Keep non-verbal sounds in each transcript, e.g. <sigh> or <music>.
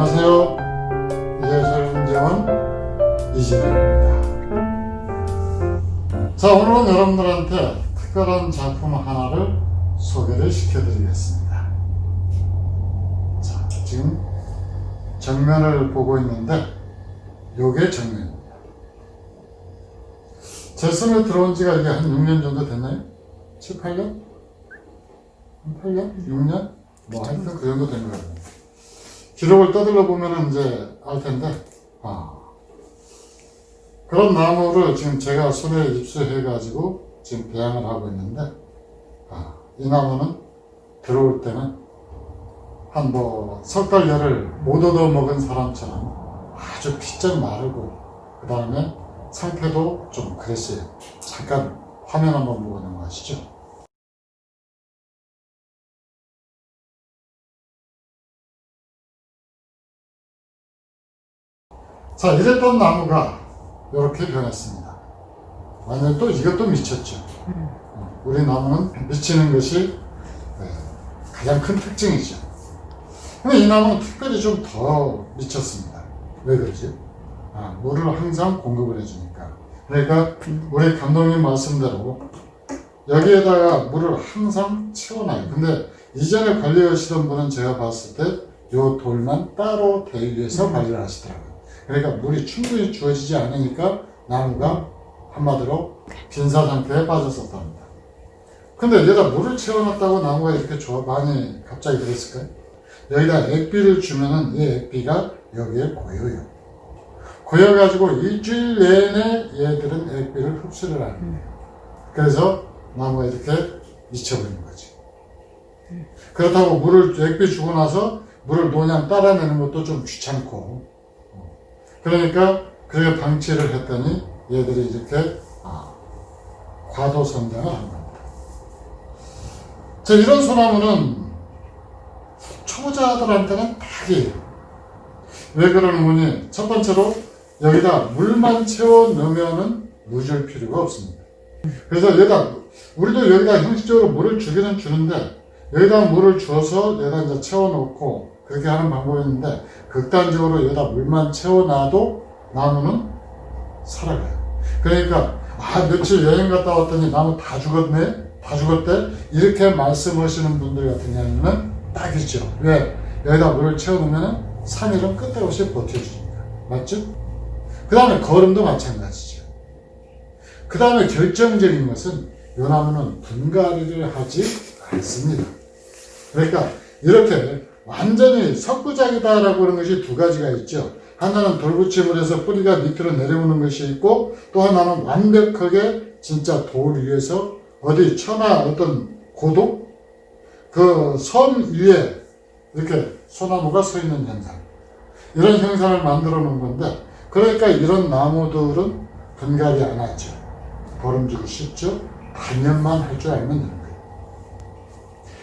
안녕하세요. 이재철 문재원 이재입니다. 자, 오늘은 여러분들한테 특별한 작품 하나를 소개를 시켜드리겠습니다. 자, 지금 정면을 보고 있는데, 요게 정면입니다. 제 손에 들어온 지가 이게 한 6년 정도 됐나요? 7, 8년? 한 8년? 6년? 뭐 하여튼 그 정도 된 거예요. 기록을 떠들러 보면은 이제 알 텐데, 아. 그런 나무를 지금 제가 손에 입수해가지고 지금 배양을 하고 있는데, 아, 이 나무는 들어올 때는 한 뭐 석달 열을 못 얻어 먹은 사람처럼 아주 피쩍 마르고, 그 다음에 상태도 좀 그랬어요. 잠깐 화면 한번 보고 넘어가시죠. 자, 이랬던 나무가 이렇게 변했습니다. 완전 또 이것도 미쳤죠. 어, 우리 나무는 미치는 것이 네, 가장 큰 특징이죠. 근데 이 나무는 특별히 좀 더 미쳤습니다. 왜 그러지? 아, 물을 항상 공급을 해주니까. 그러니까 우리 감독님 말씀대로 여기에다가 물을 항상 채워놔요. 근데 이전에 관리하시던 분은 제가 봤을 때 요 돌만 따로 대위해서 관리를 하시더라고요. 그러니까 물이 충분히 주어지지 않으니까 나무가 한마디로 빈사 상태에 빠졌었답니다. 근데 여기다 물을 채워놨다고 나무가 이렇게 좋아, 많이 갑자기 그랬을까요? 여기다 액비를 주면은 이 액비가 여기에 고여요. 고여가지고 일주일 내내 얘들은 액비를 흡수를 하는 거예요. 그래서 나무가 이렇게 미쳐버리는 거지. 그렇다고 물을 액비 주고 나서 물을 노냥 따라내는 것도 좀 귀찮고 그러니까 그렇게 방치를 했더니 얘들이 이렇게 아, 과도 성장을 한 겁니다. 자, 이런 소나무는 초보자들한테는 딱이에요. 왜 그러는 거니? 첫 번째로 여기다 물만 채워 넣으면은 무줄 필요가 없습니다. 그래서 여기다 우리도 여기다 형식적으로 물을 주기는 주는데 여기다 물을 주어서 여기다 이제 채워 놓고 그렇게 하는 방법이 있는데 극단적으로 여기다 물만 채워놔도 나무는 살아가요. 그러니까 아 며칠 여행 갔다 왔더니 나무 다 죽었네, 다 죽었대 이렇게 말씀하시는 분들 같은 경우는 딱이죠. 왜 여기다 물을 채워놓으면 3일은 끝에 없이 버텨주니까 맞죠? 그 다음에 거름도 마찬가지죠. 그 다음에 결정적인 것은 이 나무는 분갈이를 하지 않습니다. 그러니까 이렇게 완전히 석구작이다라고 하는 것이 두 가지가 있죠. 하나는 돌붙임을 해서 뿌리가 밑으로 내려오는 것이 있고 또 하나는 완벽하게 진짜 돌 위에서 어디 천하 어떤 고도 그 선 위에 이렇게 소나무가 서 있는 현상 이런 현상을 만들어 놓은 건데 그러니까 이런 나무들은 분갈이 안 하죠. 보름주기 쉽죠. 단열만 할 줄 알면 되는 거예요.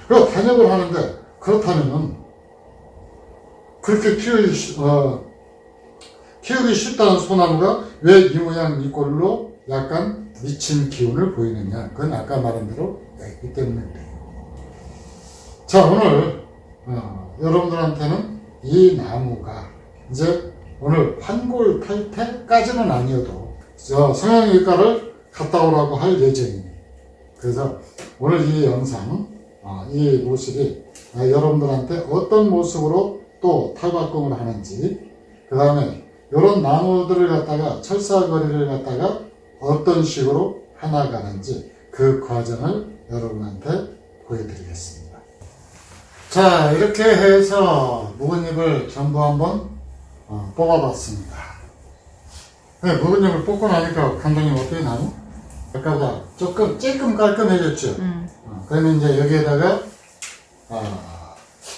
그리고 단엽을 하는데 그렇다면은 그렇게 키우기, 쉽- 어, 키우기 쉽다는 소나무가 왜 이 모양 이 꼴로 약간 미친 기운을 보이느냐. 그건 아까 말한 대로 있기 때문에. 자, 오늘, 어, 여러분들한테는 이 나무가 이제 오늘 환골 탈퇴까지는 아니어도 저 성형외과를 갔다 오라고 할 예정입니다. 그래서 오늘 이 영상, 어, 이 모습이 어, 여러분들한테 어떤 모습으로 또 탈바꿈을 하는지, 그 다음에 이런 나무들을 갖다가 철사거리를 갖다가 어떤 식으로 해나가는지 그 과정을 여러분한테 보여드리겠습니다. 자, 이렇게 해서 묵은잎을 전부 한번 어, 뽑아봤습니다. 네, 묵은잎을 뽑고 나니까 감독님 어떻게 나무? 아까보다 조금 조금 깔끔해졌죠. 음. 어, 그러면 이제 여기에다가 아,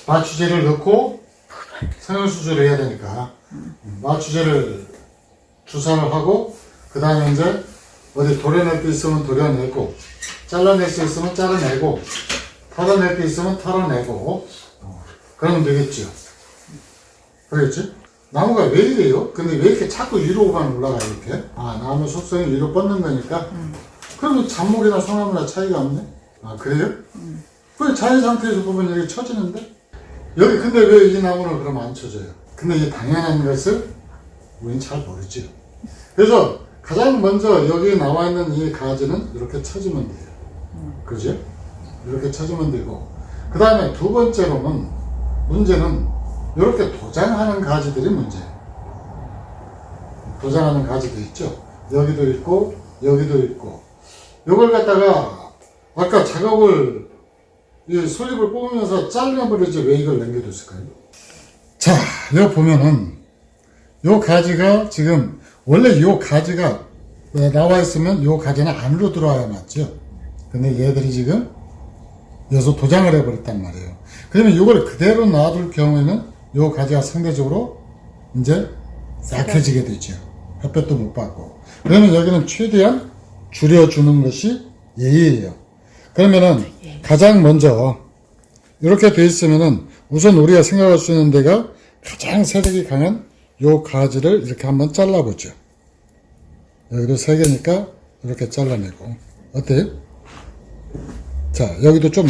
마취제를 넣고 성형 수술을 해야 되니까 음, 마취제를 주사를 하고 그 다음에 이제 어디 도려낼 게 있으면 도려내고 잘라낼 수 있으면 잘라내고 털어낼 게 있으면 털어내고 어, 그러면 되겠죠. 그렇지? 나무가 왜 이래요? 근데 왜 이렇게 자꾸 위로만 올라가요, 이렇게? 아, 나무 속성이 위로 뻗는 거니까? 그러면 잡목이나 소나무나 차이가 없네? 아, 그래요? 그 자연 상태에서 보면 여기 처지는데? 여기 근데 왜 이 나무는 그럼 안 쳐져요? 근데 이 당연한 것을 우리는 잘 모르죠. 그래서 가장 먼저 여기 나와 있는 이 가지는 이렇게 쳐주면 돼요. 그죠? 이렇게 쳐주면 되고 그 다음에 두 번째로는 문제는 이렇게 도장하는 가지들이 문제예요. 도장하는 가지도 있죠. 여기도 있고 여기도 있고 이걸 갖다가 아까 작업을 이 솔잎을 뽑으면서 잘라버리지 왜 이걸 남겨뒀을까요? 자, 여기 보면은 요 가지가 지금 원래 요 가지가 나와 있으면 요 가지는 안으로 들어와야 맞죠. 근데 얘들이 지금 여기서 도장을 해버렸단 말이에요. 그러면 이걸 그대로 놔둘 경우에는 요 가지가 상대적으로 이제 약해지게 되죠. 햇볕도 못 받고. 그러면 여기는 최대한 줄여주는 것이 예의예요. 그러면은 가장 먼저 이렇게 돼 있으면은 우선 우리가 생각할 수 있는 데가 가장 세력이 강한 요 가지를 이렇게 한번 잘라보죠. 여기도 세 개니까 이렇게 잘라내고 어때요? 자 여기도 좀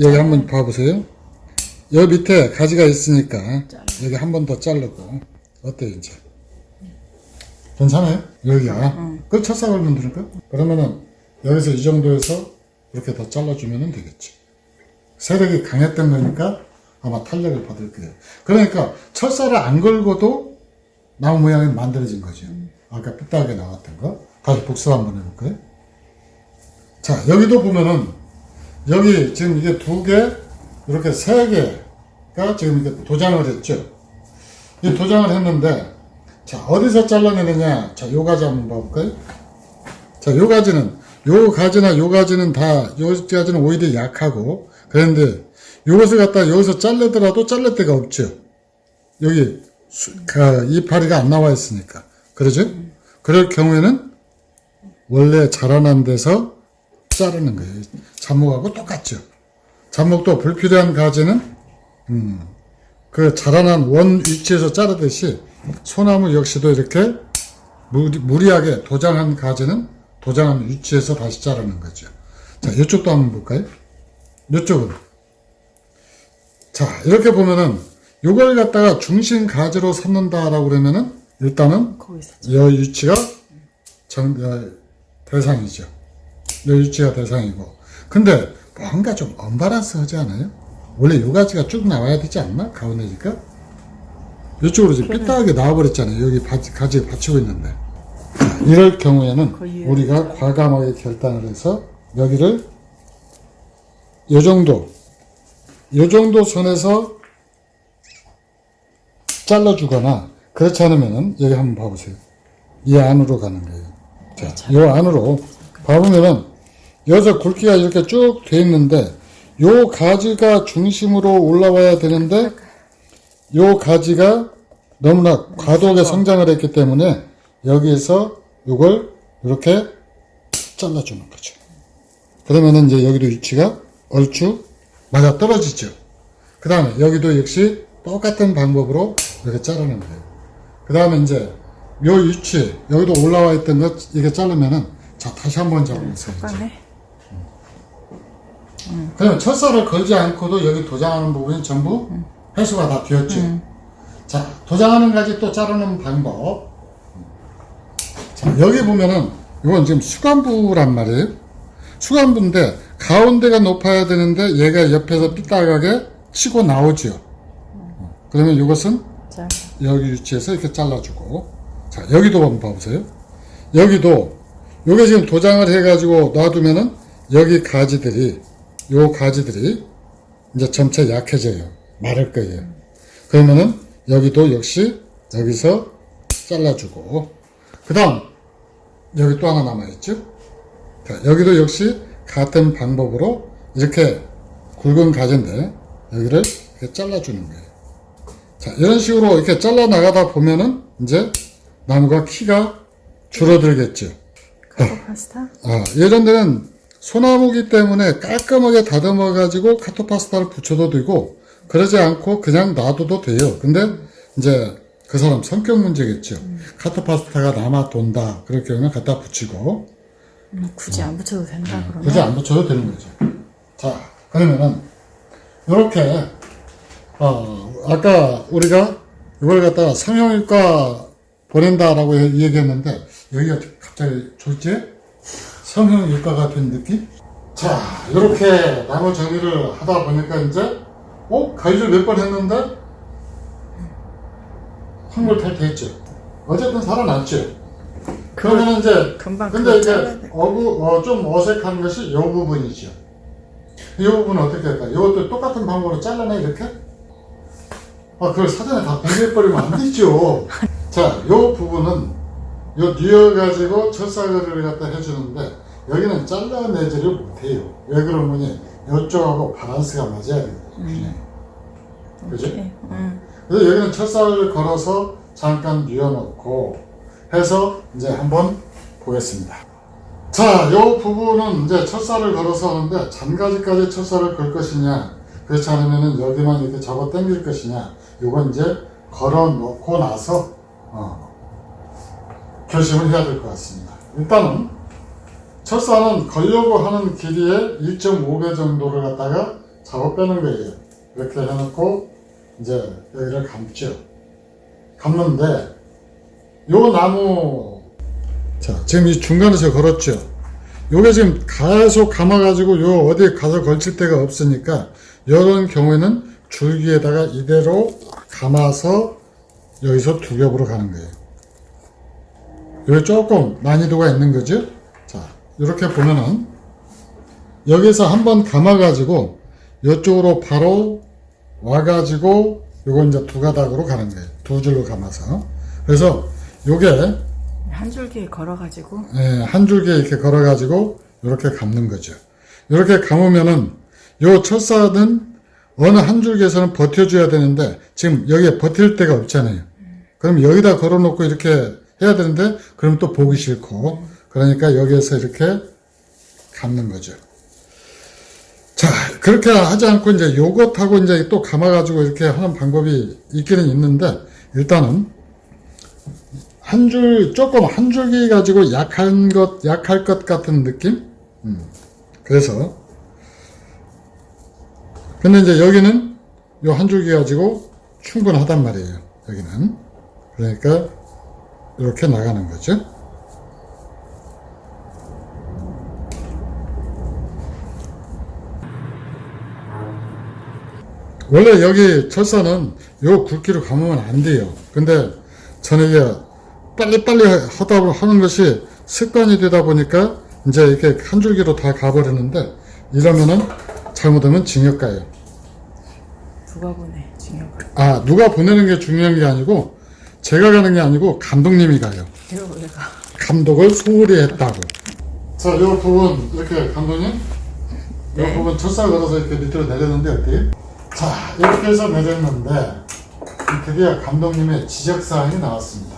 여기 한번 봐보세요. 여기 밑에 가지가 있으니까 여기 한 번 더 자르고 어때요 이제? 괜찮아요? 여기가 그 첫사을 만드니까 그러면은 여기서 이 정도에서 이렇게 더 잘라주면 되겠지. 세력이 강했던 거니까 아마 탄력을 받을 거예요. 그러니까 철사를 안 걸고도 나무 모양이 만들어진 거죠. 아까 삐딱하게 나왔던 거. 다시 복습 한번 해볼까요? 자, 여기도 보면은, 여기 지금 이게 두 개, 이렇게 세 개가 지금 이렇게 도장을 했죠. 이 도장을 했는데, 자, 어디서 잘라내느냐. 자, 요 가지 한번 봐볼까요? 자, 요 가지는, 요 가지나 요 가지는 다, 요 가지는 오히려 약하고, 그런데 요것을 갖다 여기서 잘르더라도 잘릴 데가 없죠. 여기, 이파리가 안 나와 있으니까. 그러죠? 그럴 경우에는 원래 자라난 데서 자르는 거예요. 잡목하고 똑같죠. 잡목도 불필요한 가지는, 음, 그 자라난 원 위치에서 자르듯이 소나무 역시도 이렇게 무리, 무리하게 도장한 가지는 도장한 위치에서 다시 자르는 거죠. 자, 이쪽도 한번 볼까요? 이쪽은. 자, 이렇게 보면은 요걸 갖다가 중심 가지로 삼는다라고 그러면은 일단은 이 위치가 정, 어, 대상이죠. 이 위치가 대상이고. 근데 뭔가 좀 언바란스 하지 않아요? 원래 요 가지가 쭉 나와야 되지 않나? 가운데니까? 이쪽으로 지금 삐딱하게 나와버렸잖아요. 여기 바지, 가지가 받치고 있는데. 자, 이럴 경우에는 거의 우리가 과감하게 결단을 해서 여기를 요 정도, 요 정도 선에서 잘라주거나 그렇지 않으면은 여기 한번 봐보세요. 이 안으로 가는 거예요. 자, 요 안으로 봐보면은 여기서 굵기가 이렇게 쭉 돼 있는데 요 가지가 중심으로 올라와야 되는데 요 가지가 너무나 과도하게 성장을 했기 때문에 여기에서 요걸 이렇게 잘라주는 거죠. 그러면은 이제 여기도 위치가 얼추 맞아 떨어지죠. 그 다음에 여기도 역시 똑같은 방법으로 이렇게 자르는 거예요. 그 다음에 이제 요 위치 여기도 올라와 있던 것 이렇게 자르면은 자 다시 한번 잡아보세요. 이제. 빠네. 그러면 철사를 걸지 않고도 여기 도장하는 부분이 전부 해수가 다 되었죠. 자, 도장하는 가지 또 자르는 방법. 자, 여기 보면은 이건 지금 수간부란 말이에요. 수간부인데 가운데가 높아야 되는데 얘가 옆에서 삐딱하게 치고 나오죠. 그러면 이것은 자, 여기 위치에서 이렇게 잘라주고. 자 여기도 한번 봐보세요. 여기도 요게 지금 도장을 해가지고 놔두면은 여기 가지들이 요 가지들이 이제 점차 약해져요. 마를 거예요. 그러면은 여기도 역시 여기서 잘라주고. 그 다음 여기 또 하나 남아있죠 자, 여기도 역시 같은 방법으로 이렇게 굵은 가지인데 여기를 이렇게 잘라주는 거예요 자, 이런 식으로 이렇게 잘라 나가다 보면은 이제 나무가 키가 줄어들겠죠. 카토 파스타? 아, 이런 데는 소나무기 때문에 깔끔하게 다듬어 가지고 카토파스타를 붙여도 되고 그러지 않고 그냥 놔둬도 돼요. 근데 이제 그 사람 성격 문제겠죠. 카토파스타가 남아 돈다. 그럴 경우는 갖다 붙이고 음, 굳이 안 붙여도 된다 그러면. 굳이 안 붙여도 되는 거죠. 자, 그러면은 이렇게 어, 아까 우리가 이걸 갖다가 성형외과 보낸다라고 얘- 얘기했는데 여기가 갑자기 졸지? 성형외과 같은 느낌? 자, 이렇게 나무 정리를 하다 보니까 이제 어? 가위질 몇 번 했는데 황골탈 됐죠. 어쨌든 살아났죠. 그러면 이제 금방 근데 그거 이제 돼. 어구 어, 좀 어색한 것이 이 부분이죠. 이 부분은 어떻게 할까? 이것도 똑같은 방법으로 잘라내 이렇게? 아 그걸 사전에 다 공개해버리면 안 되죠. <laughs> 자, 이 부분은 요 뉘어 가지고 철사거리를 갖다 해주는데 여기는 잘라내지를 못해요. 왜 그러느니 이쪽하고 바란스가 맞아야. 그지? 오케이. 응. 그래서 여기는 철사를 걸어서 잠깐 뉘어놓고 해서 이제 한번 보겠습니다. 자, 요 부분은 이제 철사를 걸어서 하는데 잔가지까지 철사를 걸 것이냐, 그렇지 않으면은 여기만 이렇게 잡아 당길 것이냐, 요건 이제 걸어 놓고 나서, 어, 결심을 해야 될 것 같습니다. 일단은, 철사는 걸려고 하는 길이의 1.5배 정도를 갖다가 잡아 빼는 거예요. 이렇게 해놓고, 이제 여기를 감죠. 감는데, 요 나무, 자, 지금 이 중간에 서 걸었죠. 요게 지금 계속 감아가지고 요 어디에 가서 걸칠 데가 없으니까, 이런 경우에는 줄기에다가 이대로 감아서 여기서 두 겹으로 가는 거예요. 여기 조금 난이도가 있는 거죠. 자, 이렇게 보면은, 여기서 한번 감아가지고, 이쪽으로 바로 와가지고, 요거 이제 두 가닥으로 가는 거예요. 두 줄로 감아서. 그래서 요게 한 줄기 걸어가지고 예, 한 줄기 이렇게 걸어가지고 이렇게 감는 거죠. 이렇게 감으면은 요 철사는 어느 한 줄기에서는 버텨줘야 되는데 지금 여기에 버틸 데가 없잖아요. 그럼 여기다 걸어놓고 이렇게 해야 되는데 그럼 또 보기 싫고 그러니까 여기에서 이렇게 감는 거죠. 자 그렇게 하지 않고 이제 요것하고 이제 또 감아가지고 이렇게 하는 방법이 있기는 있는데 일단은 한 줄, 조금 한 줄기 가지고 약한 것, 약할 것 같은 느낌? 음. 그래서. 근데 이제 여기는 요 한 줄기 가지고 충분하단 말이에요. 여기는. 그러니까, 이렇게 나가는 거죠. 원래 여기 철사는 요 굵기로 감으면 안 돼요. 근데 저는 이게 빨리빨리 하다 보- 하는 것이 습관이 되다 보니까 이제 이렇게 한 줄기로 다 가버리는데 이러면은 잘못하면 징역 가요. 누가 보내 중요한 아, 누가 보내는 게 중요한 게 아니고 제가 가는 게 아니고 감독님이 가요. 내가 감독을 소홀히 했다고. 자, 이 부분 이렇게 감독님, 이 네. 부분 철사 걸어서 이렇게 밑으로 내렸는데 어때요? 자, 이렇게 해서 내렸는데 드디어 감독님의 지적 사항이 나왔습니다.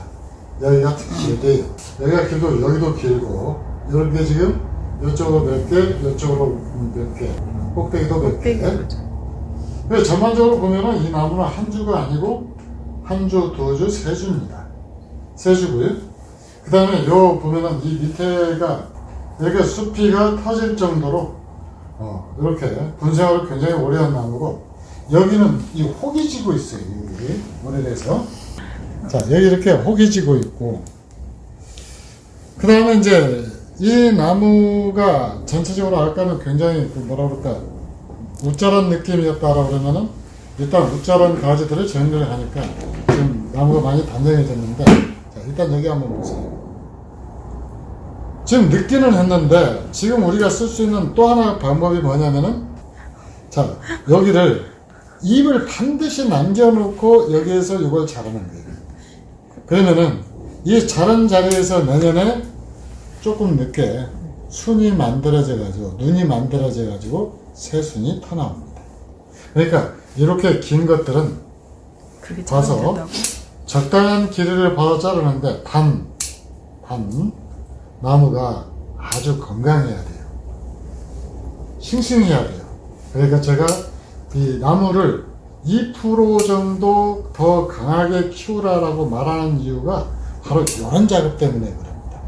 여기가 길대요. 여기가 길고 여기도 길고 이렇게 지금 이쪽으로 몇 개, 이쪽으로 몇 개, 꼭대기도 몇 개. 그래서 전반적으로 보면은 이 나무는 한 주가 아니고 한 주, 두 주, 세 주입니다. 세 주고요. 그 다음에 요 보면은 이 밑에가 이렇게 숲이가 터질 정도로 어, 이렇게 분생활을 굉장히 오래 한 나무고 여기는 이 혹이 지고 있어요. 여기 오래돼서 자 여기 이렇게 혹이 지고 있고 그 다음에 이제 이 나무가 전체적으로 아까는 굉장히 그 뭐라 그럴까 우짜란 느낌이었다라고 그러면은 일단 우짜란 가지들을 정리를 하니까 지금 나무가 많이 단정해졌는데 자 일단 여기 한번 보세요. 지금 늦기는 했는데 지금 우리가 쓸 수 있는 또 하나 방법이 뭐냐면은 자 여기를 입을 반드시 남겨놓고 여기에서 이걸 자르는 거예요. 그러면은 이 자른 자리에서 내년에 조금 늦게 순이 만들어져 가지고 눈이 만들어져 가지고 새 순이 터 나옵니다. 그러니까 이렇게 긴 것들은 봐서. 된다고? 적당한 길이를 봐서 자르는데 단, 단 나무가 아주 건강해야 돼요. 싱싱해야 돼요. 그러니까 제가 이 나무를 2% 정도 더 강하게 키우라라고 말하는 이유가 바로 이런 작업 때문에 그럽니다.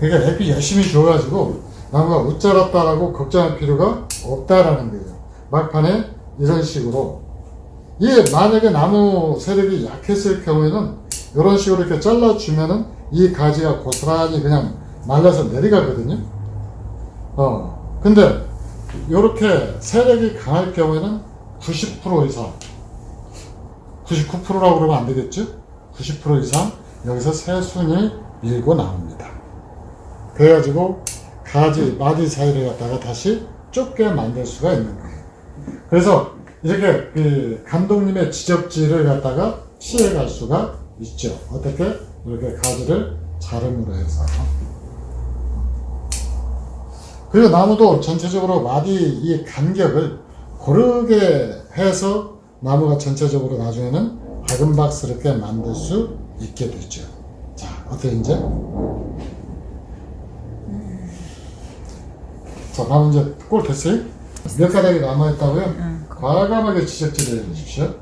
그러니까 햇빛 열심히 줘가지고 나무가 못 자랐다라고 걱정할 필요가 없다라는 거예요. 막판에 이런 식으로 이게 만약에 나무 세력이 약했을 경우에는 이런 식으로 이렇게 잘라주면은 이 가지가 고스란히 그냥 말라서 내려가거든요. 어, 근데 이렇게 세력이 강할 경우에는 90% 이상, 99%라고 그러면 안 되겠죠? 90% 이상 여기서 새순이 밀고 나옵니다. 그래가지고 가지, 마디 사이를 갖다가 다시 좁게 만들 수가 있는 거예요. 그래서 이렇게 그 감독님의 지적지를 갖다가 피해갈 수가 있죠. 어떻게? 이렇게 가지를 자름으로 해서. 그리고 나무도 전체적으로 마디 이 간격을 고르게 해서 나무가 전체적으로 나중에는 아금박스럽게 만들 수 있게 되죠. 자, 어때 이제? 자, 다음 이제 꼴 됐어요? 몇 가닥이 남아있다고요? 응. 과감하게 지적질을 해주십시오.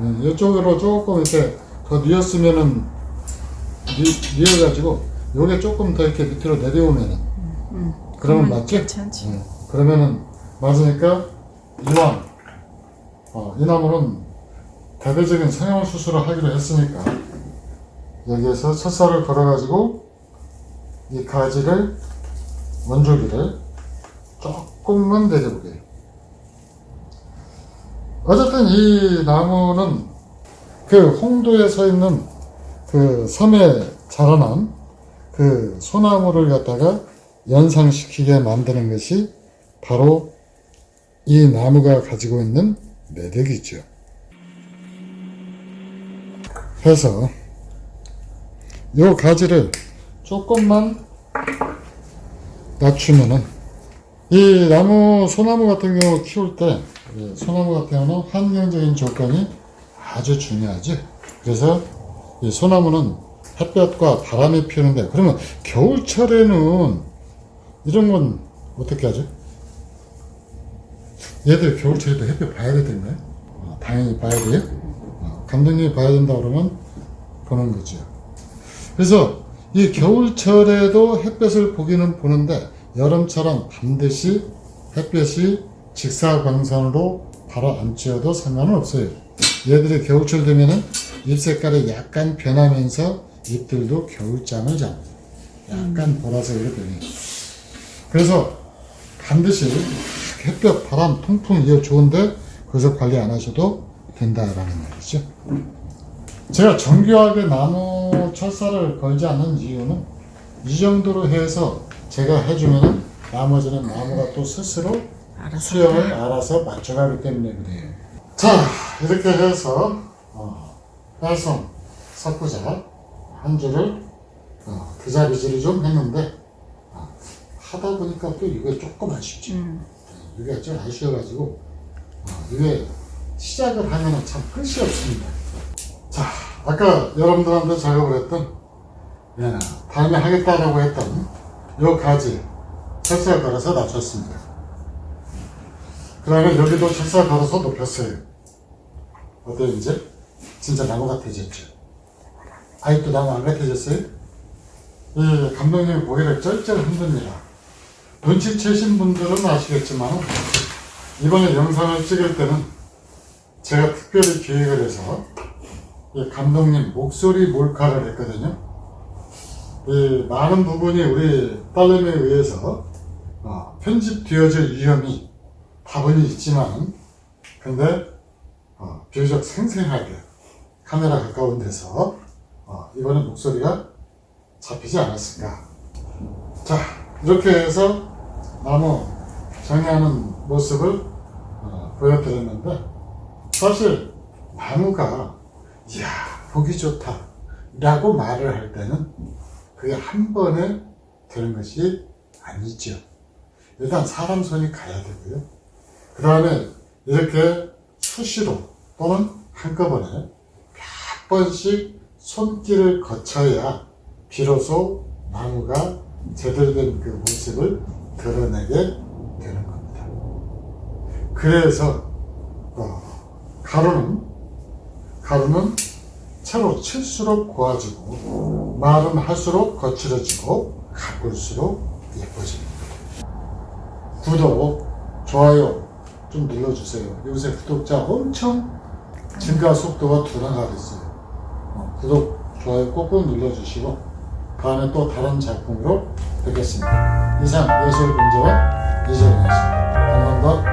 음, 이쪽으로 조금 이렇게 더 뉘었으면은 뉘, 뉘어가지고 요게 조금 더 이렇게 밑으로 내려오면은 응. 그러면 맞지? 괜찮지. 음, 그러면은 맞으니까 이왕 어, 이 나무는 대대적인 성형 수술을 하기로 했으니까 여기에서 첫살을 걸어가지고 이 가지를 원줄기를 조금만 내려보게 어쨌든 이 나무는 그 홍도에 서 있는 그 섬에 자라난 그 소나무를 갖다가 연상시키게 만드는 것이 바로 이 나무가 가지고 있는 매력이죠. 해서 요 가지를 조금만 낮추면은 이 나무 소나무 같은 경우 키울 때 예, 소나무 같은 경우는 환경적인 조건이 아주 중요하죠. 그래서 이 소나무는 햇볕과 바람이 피우는데 그러면 겨울철에는 이런 건 어떻게 하죠? 얘들 겨울철에도 햇볕 봐야? 어, 당연히 봐야 돼요. 어, 감독님이 봐야 된다 그러면 보는 거죠. 그래서 이 겨울철에도 햇볕을 보기는 보는데 여름처럼 반드시 햇볕이 직사광선으로 쬐어도 상관은 없어요. 얘들이 겨울철 되면은 잎 색깔이 약간 변하면서 잎들도 겨울잠을 잡니다. 약간 보라색으로 변해요. 그래서 반드시 햇볕, 바람 통풍 이어 좋은데 거기서 관리 안 하셔도 된다라는 말이죠. 제가 정교하게 나무 철사를 걸지 않는 이유는 이 정도로 해서 제가 해주면은 나머지는 나무가 또 스스로 알아서. 수영을 알아서 맞춰가기 때문에 그래요. 자, 이렇게 해서, 어, 빨송, 석구자, 한 줄을, 어, 드자비질을 좀 했는데, 어, 하다 보니까 또 이거 조금 아쉽죠. 응. 이게 좀 아쉬워가지고, 어, 이게 시작을 하면은 참 끝이 없습니다. 자, 아까 여러분들한테 제가 그랬던, 예, 다음에 하겠다라고 했던 요 가지, 철사를 걸어서 낮췄습니다. 그 다음에 여기도 철사 걸어서 높였어요. 어때요, 이제? 진짜 나무 같아졌죠? 아직도 나무 안 같아졌어요? 이 감독님이 고개를 쩔쩔 흔듭니다. 눈치 채신 분들은 아시겠지만, 이번에 영상을 찍을 때는 제가 특별히 기획을 해서 이 감독님 목소리 몰카를 했거든요. 이 많은 부분이 우리 딸내미에 의해서 어, 편집되어질 위험이 다분히 있지만 근데 어, 비교적 생생하게 카메라 가까운 데서 어, 이번에 목소리가 잡히지 않았을까 자 이렇게 해서 나무 정리하는 모습을 어, 보여드렸는데 사실 나무가 이야 보기 좋다. 라고 말을 할 때는 그게 한 번에 되는 것이 아니죠. 일단 사람 손이 가야 되고요. 그 다음에 이렇게 수시로 또는 한꺼번에 몇 번씩 손길을 거쳐야 비로소 나무가 제대로 된 그 모습을 드러내게 되는 겁니다. 그래서 어, 가루는 가루는 채로 칠수록 고와지고 말은 할수록 거칠어지고 가꿀수록 예뻐집니다. 구독, 좋아요 좀 눌러주세요. 요새 구독자 엄청 증가 속도가 두 배가 됐어요. 어, 구독, 좋아요 꼭꼭 눌러주시고 다음에 또 다른 작품으로 뵙겠습니다. 이상 예술공정원 이재동이었습니다. 감사합니다.